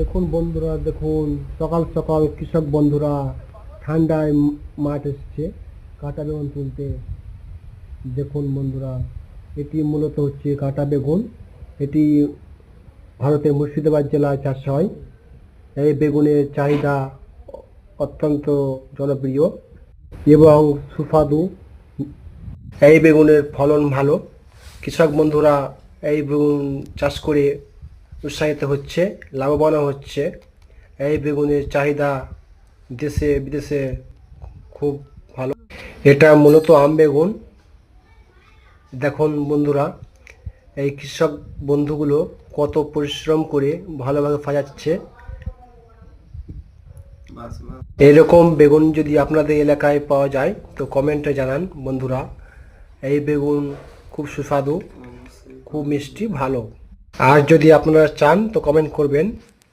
দেখুন বন্ধুরা, দেখুন সকাল সকাল কৃষক বন্ধুরা ঠান্ডায় মাঠ এসছে, কাঁটা বেগুন তুলতে। দেখুন বন্ধুরা, এটি মূলত হচ্ছে কাঁটা বেগুন। এটি ভারতের মুর্শিদাবাদ জেলায় চাষ হয়। এই বেগুনের চাহিদা অত্যন্ত জনপ্রিয় এবং সুস্বাদু। এই বেগুনের ফলন ভালো। কৃষক বন্ধুরা এই বেগুন চাষ করে উৎসাহিত হচ্ছে, লাভবানও হচ্ছে। এই বেগুনের চাহিদা দেশে, বিদেশে খুব ভালো। এটা মূলত আম বেগুন। দেখুন বন্ধুরা, এই কৃষক বন্ধুগুলো কত পরিশ্রম করে ভালোভাবে সাজাচ্ছে। এরকম বেগুন যদি আপনাদের এলাকায় পাওয়া যায়, তো কমেন্টে জানান বন্ধুরা। এই বেগুন খুব সুস্বাদু, খুব মিষ্টি, ভালো। আর যদি আপনারা চান তো কমেন্ট করবেন।